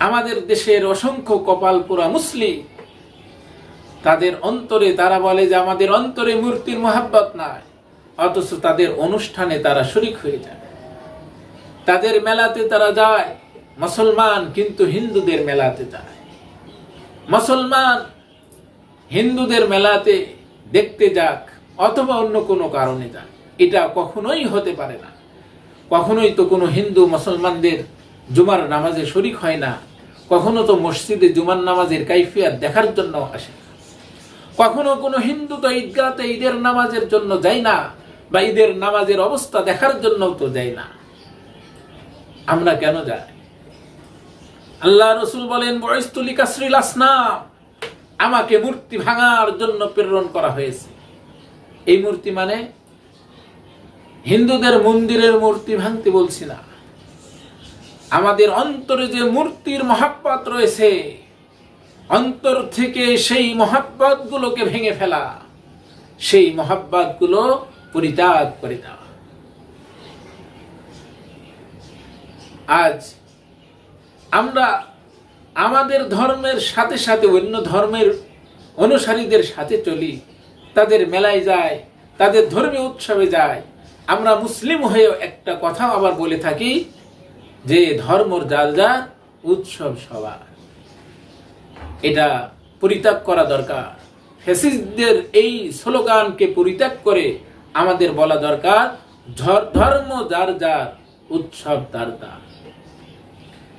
আমাদের দেশের অসংখ্য কপাল কপালপুরা মুসলিম, তাদের অন্তরে তারা বলে যে আমাদের অন্তরে মূর্তির মোহাব্বত নাই, অথচ তাদের অনুষ্ঠানে তারা শরিক হয়ে যায়। তাদের মেলাতে তারা যায়, মুসলমান কিন্তু হিন্দুদের মেলাতে যায়। মুসলমান হিন্দুদের মেলাতে দেখতে যাক, অথবা অন্য কোনো কারণে যাক, এটা কখনোই হতে পারে না। কখনোই তো কোনো হিন্দু মুসলমানদের জুমার নামাজে শরিক হয় না, কখনো তো মসজিদে জুমার নামাজের কাইফিয়াত দেখার জন্য আসে। কখনো কোনো হিন্দু তো ঈদগাতে ঈদের নামাজের জন্য যায় না বা ঈদের নামাজের অবস্থা দেখার জন্য তো যায় না। আমরা কেন যাই? আল্লাহ রসুল বলেন বয়স্তুলি কাসরিল আসনাম আমাকে মূর্তি ভাঙার জন্য প্রেরণ করা হয়েছে। এই মূর্তি মানে হিন্দুদের মন্দিরের মূর্তি ভাঙতে বলছি না। আমাদের অন্তরে যে মূর্তির মহাব্বত রয়েছে, অন্তর থেকে সেই মহাব্বত গুলোকে ভেঙে ফেলা, সেই মহাব্বতগুলো পরিত্যাগ করে দেওয়া আজ আমরা আমাদের ধর্মের সাথে সাথে অন্য ধর্মের অনুসারীদের সাথে চলি, তাদের মেলায় যায় তাদের ধর্মীয় উৎসবে যায় আমরা মুসলিম হয়েও একটা কথা আবার বলে থাকি যে ধর্মর যার যার উৎসব সবার। এটা পরিত্যাগ করা দরকার। ফেসিসদের এই স্লোগানকে পরিত্যাগ করে আমাদের বলা দরকার ধর্ম যার যার উৎসব তার তার।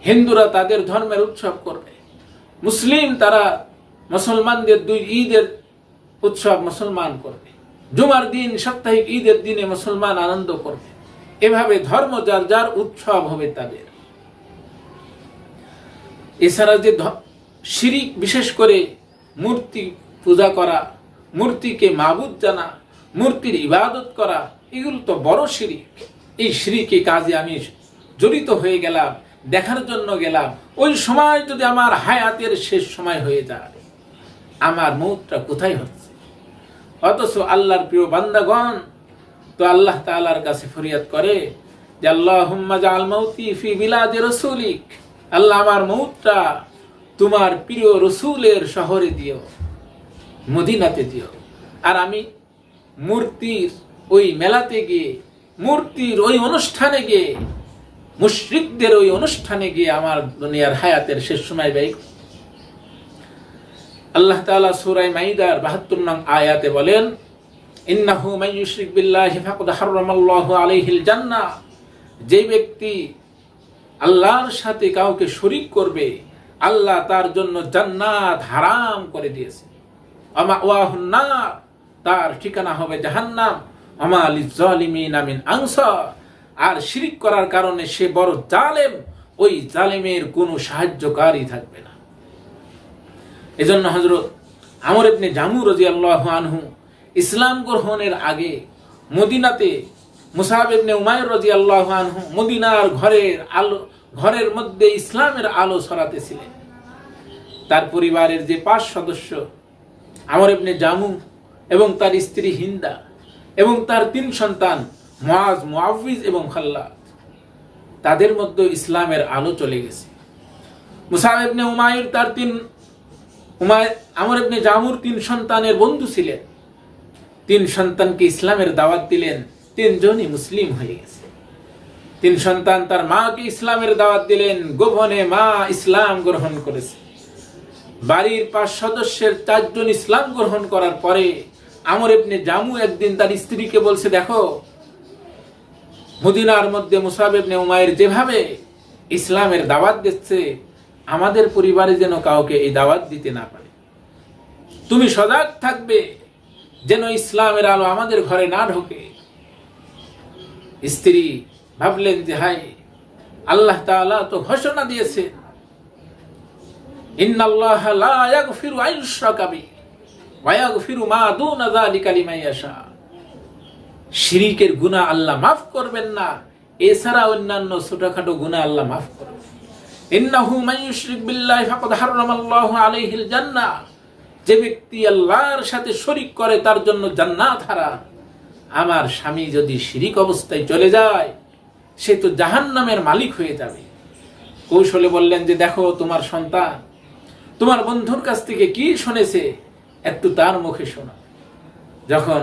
হিন্দুরা তাদের ধর্মের উৎসব করবে। মুসলিম তারা মুসলমানদের দুই ঈদের উৎসব মুসলমান করবে। জুমার দিন সাপ্তাহিক ঈদের দিনে মুসলমান আনন্দ করবে। এভাবে ধর্ম যার যার উৎসব হবে তাদের। এছাড়া যে শিরিক বিশেষ করে মূর্তি পূজা করা, মূর্তিকে মাবুদ জানা, মূর্তির ইবাদত করা, এগুলো তো বড় শিরিক। এই শিরিকে কাজে আমি জড়িত হয়ে গেলাম, দেখার জন্য গেলাম। ওই সময় যদি আমার হায়াতের শেষ সময় হয়ে যায়, আমার মৌতটা কোথায় হচ্ছে? অথচ আল্লাহর প্রিয় বান্দাগণ তো আল্লাহ তাআলার কাছে ফরিয়াদ করে যে আল্লাহ জাল মৌতি ফি বিলাদে রসুলিক। আল্লাহ আমার মৌতটা তোমার প্রিয় রসুলের শহরে দিও, মদিনাতে দিও। আর আমি মূর্তির ওই মেলাতে গিয়ে, মূর্তির ওই অনুষ্ঠানে গিয়ে, মুশরিকদের ওই অনুষ্ঠানে গিয়ে আমার দুনিয়ার হায়াতের শেষ সময় ব্যয় আল্লাহ তাআলা সূরা মাইদার 72 নং আয়াতে বলেন ইন্নাহু ইউশরিক বিল্লাহি ফাকাদ হারামাল্লাহু আলাইহিল জান্নাহ। যে ব্যক্তি আল্লাহর সাথে কাউকে শরিক করবে, আল্লাহ তার জন্য জান্নাত হারাম করে দিয়েছে। আমা তার ঠিকানা হবে জাহান্নাম। আমা লিজালিমিনা মিন আনসার। আর শিরিক করার কারণে সে বড় জালেম, ওই জালেমের কোনো সাহায্যকারী থাকবে না। এজন্য হজরত আমর ইবনে জামু রাদিয়াল্লাহু আনহু ইসলাম গ্রহণের আগে মদিনাতে মুসাব ইবনে উমাইর রাদিয়াল্লাহু মদিনার ঘরের আলো, ঘরের মধ্যে ইসলামের আলো ছড়াতেছিলেন। তার পরিবারের যে পাঁচ সদস্য, আমর ইবনে জামু এবং তার স্ত্রী হিন্দা এবং তার তিন সন্তান মুআজ মুআফিজ এবং খাল্লাদ, তাদের মধ্যে ইসলামের আলো চলে গেছে। মুসাব ইবনে উমাইর তার তিন উমায় আমর ইবনে জামুর তিন সন্তানের বন্ধু ছিলেন। তিন সন্তানকে ইসলামের দাওয়াত দিলেন, তিনজনই মুসলিম হয়ে গেছে। তিন সন্তান তার মাকে ইসলামের দাওয়াত দিলেন, গোপনে মা ইসলাম গ্রহণ করেছে। বাড়ির পাঁচ সদস্যের চারজন ইসলাম গ্রহণ করার পরে আমর ইবনে জামু একদিন তার স্ত্রীকে বলছে, দেখো, মদিনার মধ্যে মুসাব ইবনে উমায়ের যেভাবে ইসলামের দাওয়াত দিচ্ছে, আমাদের পরিবারে যেন কাউকে এই দাওয়াত দিতে না পারে। তুমি সজাগ থাকবে যেন ইসলামের আলো আমাদের ঘরে না ঢোকে। স্ত্রী ভাবলেন যে হাই আল্লাহ তাআলা তো ঘোষণা দিয়েছে শিরিকের গুনাহ আল্লাহ মাফ করবেন না, এছাড়া অন্যান্য ছোটখাটো গুনাহ আল্লাহ মাফ করবেন। ইন্নাহু মান বিল্লাহি আলাইহিল জান্নাহ। যে ব্যক্তি আল্লাহর সাথে শরিক করে, তার জন্য জান্নাত হারাম। আমার স্বামী যদি শিরিক অবস্থায় চলে যায়, সে তো জাহান্নামের মালিক হয়ে যাবে। কৌশলে বললেন যে, দেখো, তোমার সন্তান, তোমার বন্ধুর কাছ থেকে কি শুনেছে, একটু তার মুখে শোনা। যখন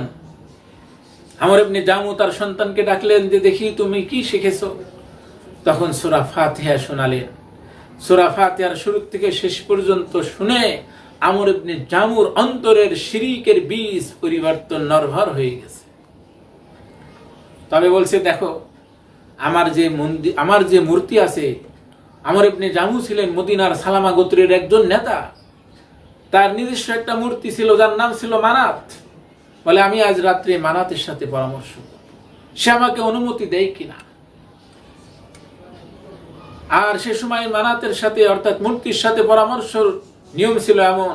আমার এমনি জামু তার সন্তানকে ডাকলেন যে, দেখি, তুমি কি শিখেছ? তখন সুরা ফাতিহা শোনালেন। সুরা ফাতিহার শুরু থেকে শেষ পর্যন্ত শুনে আমর ইবনে জামুর অন্তরের শিরিকের বীজ পরিবর্তন নরভর হয়ে গেছে। তবে বলছে, দেখো, আমার যে মন্দির আমার যে মূর্তি আছে, আমর ইবনে জামু ছিলেন মদিনার সালামা গোত্রের একজন নেতা। তার নিজস্ব একটা মূর্তি ছিল, যার নাম ছিল মানাত। বলে, আমি আজ রাত্রে মানাতের সাথে পরামর্শ সে আমাকে অনুমতি দেয় কিনা? আর সে সময় মানাতের সাথে, অর্থাৎ মূর্তির সাথে পরামর্শর নিয়ম ছিল এমন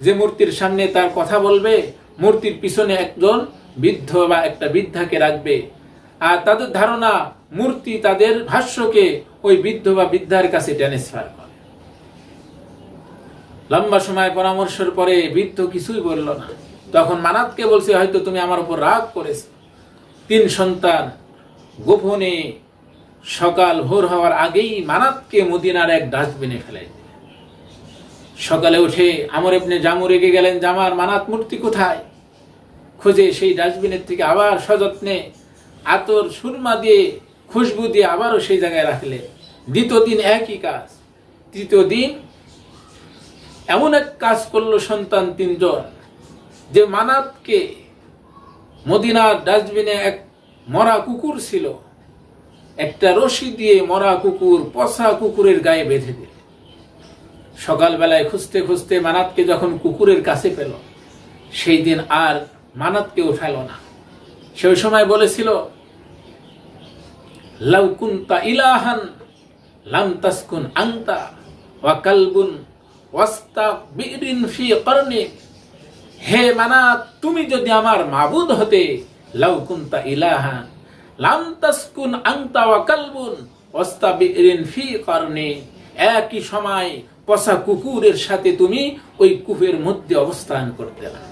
যে মূর্তির সামনে তার কথা বলবে, মূর্তির পিছনে একজন বৃদ্ধ বা একটা বৃদ্ধাকে রাখবে। আর তাদের ধারণা, মূর্তি তাদের ভাষ্যকে ওই বৃদ্ধ বা বৃদ্ধার কাছে ট্রান্সফার করে। লম্বা সময় পরামর্শের পরে বৃদ্ধ কিছুই বলল না। তখন মানাতকে বলছে, হয়তো তুমি আমার উপর রাগ করেছ। তিন সন্তান গোপনে সকাল ভোর হওয়ার আগেই মানাতকে মদিনার এক ডাস্টবিনে ফেলে। সকালে উঠে আমর এমনি জামু রেগে গেলেন, জামার মানাত মূর্তি কোথায়? খুঁজে সেই ডাস্টবিনের থেকে আবার সযত্নে আতর সুরমা দিয়ে, খুশবু দিয়ে আবারও সেই জায়গায় রাখলেন। দ্বিতীয় দিন একই কাজ। তৃতীয় দিন এমন এক কাজ করল সন্তান তিনজন, যে মানাতকে মদিনার ডাস্টবিনে এক মরা কুকুর ছিল। একটা রশি দিয়ে মরা কুকুর পচা কুকুরের গায়ে বেঁধে দিল। সকালবেলায় খুঁজতে খুঁজতে মানাতকে যখন কুকুরের কাছে পেল, সেই দিন আর মানাতকে উঠাল না। সেই সময় বলেছিল, লাউ কুনতা ইলাহান আংতা ওয়াস্তা বিরিন ফি হে মানাত, তুমি যদি আমার মাবুদ হতে, লাউ কুনতা ইলাহান, লাম আংতা ওয়াস্তা বিরিন ফি একই সময় পচা কুকুরের সাথে তুমি ওই কূপের মধ্যে অবস্থান করতে না